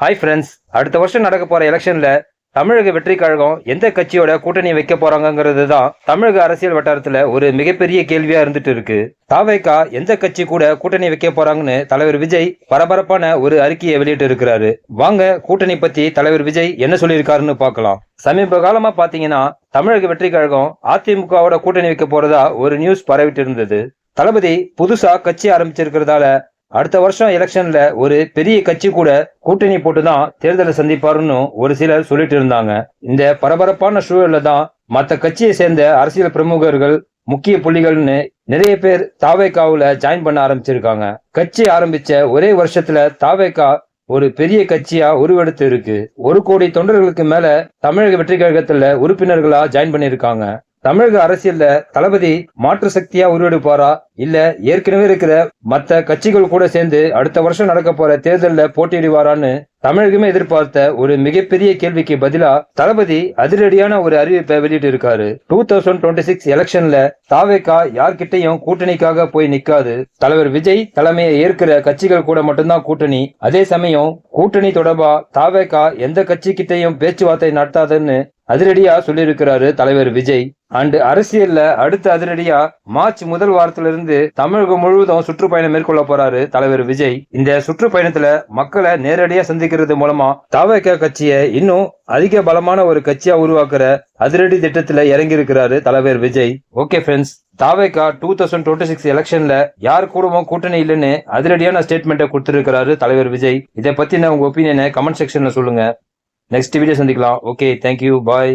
Hi friends அடுத்த வருஷம் நடக்க போற எலெக்ஷன்ல தமிழக வெற்றி கழகம் எந்த கட்சியோட கூட்டணி வைக்க போறாங்கிறது தான் தமிழக அரசியல் வட்டாரத்துல ஒரு மிகப்பெரிய கேள்வியா இருந்துட்டு இருக்கு. தாவைக்கா எந்த கட்சி கூட கூட்டணி வைக்க போறாங்கன்னு தலைவர் விஜய் பரபரப்பான ஒரு அறிக்கையை வெளியிட்டு இருக்கிறாரு. வாங்க கூட்டணி பத்தி தலைவர் விஜய் என்ன சொல்லியிருக்காருன்னு பார்க்கலாம். சமீப காலமா பாத்தீங்கன்னா தமிழக வெற்றி கழகம் அதிமுகவோட கூட்டணி வைக்க போறதா ஒரு நியூஸ் பரவிட்டு இருந்தது. தளபதி புதுசா கட்சி ஆரம்பிச்சிருக்கிறதால அடுத்த வருஷம் எலெக்ஷன்ல ஒரு பெரிய கட்சி கூட கூட்டணி போட்டு தான் தேர்தலை சந்திப்பாருன்னு ஒரு சிலர் சொல்லிட்டு இருந்தாங்க. இந்த பரபரப்பான சூழல்ல தான் மற்ற கட்சியை சேர்ந்த அரசியல் பிரமுகர்கள் முக்கிய புள்ளிகள்னு நிறைய பேர் தாவேக்காவுல ஜாயின் பண்ண ஆரம்பிச்சிருக்காங்க. கட்சி ஆரம்பிச்ச ஒரே வருஷத்துல தாவேக்கா ஒரு பெரிய கட்சியா உருவெடுத்து இருக்கு. ஒரு கோடி தொண்டர்களுக்கு மேல தமிழக வெற்றி கழகத்துல உறுப்பினர்களா ஜாயின் பண்ணிருக்காங்க. தமிழக அரசியல்ல தளபதி மாற்று சக்தியா உருவெடுப்பாரா? இல்ல ஏற்கனவே இருக்கிற மத்த கட்சிகள் கூட சேர்ந்து அடுத்த வருஷம் நடக்க போற தேர்தல்ல போட்டியிடுவாரான்னு தமிழகமே எதிர்பார்த்த ஒரு மிகப்பெரிய கேள்விக்கு பதிலா தளபதி அதிரடியான ஒரு அறிவிப்பை வெளியிட்டு இருக்காரு டூ தௌசண்ட் டுவெண்ட்டி சிக்ஸ் எலெக்ஷன்ல தாவேக்கா யார்கிட்டயும் கூட்டணிக்காக போய் நிக்காது. தலைவர் விஜய் தலைமையை ஏற்கிற கட்சிகள் கூட மட்டும்தான் கூட்டணி. அதே சமயம் கூட்டணி தொடர்பா தாவேக்கா எந்த கட்சி கிட்டையும் பேச்சுவார்த்தை நடத்தாதுன்னு அதிரடியா சொல்லியிருக்கிறாரு தலைவர் விஜய். அண்டு அரசியல்ல அடுத்த அதிரடியா மார்ச் முதல் வாரத்துல இருந்து தமிழகம் முழுவதும் சுற்றுப்பயணம் மேற்கொள்ள போறாரு தலைவர் விஜய். இந்த சுற்றுப்பயணத்துல மக்களை நேரடியா சந்திக்கிறது மூலமா தாவக கட்சியை இன்னும் அதிக பலமான ஒரு கட்சியா உருவாக்குற அதிரடி திட்டத்துல இறங்கி இருக்கிறாரு தலைவர் Vijay. Okay friends TVK two thousand twenty six எலெக்ஷன்ல யார் கூடவும் கூட்டணி இல்லைன்னு அதிரடியான ஸ்டேட்மெண்ட்டை கொடுத்திருக்கிறாரு தலைவர் விஜய். இதை பத்தின உங்க ஒப்பீனியனை கமெண்ட் செக்ஷன்ல சொல்லுங்க. நெக்ஸ்ட் வீடியோ சந்திக்கலாம். Okay thank you bye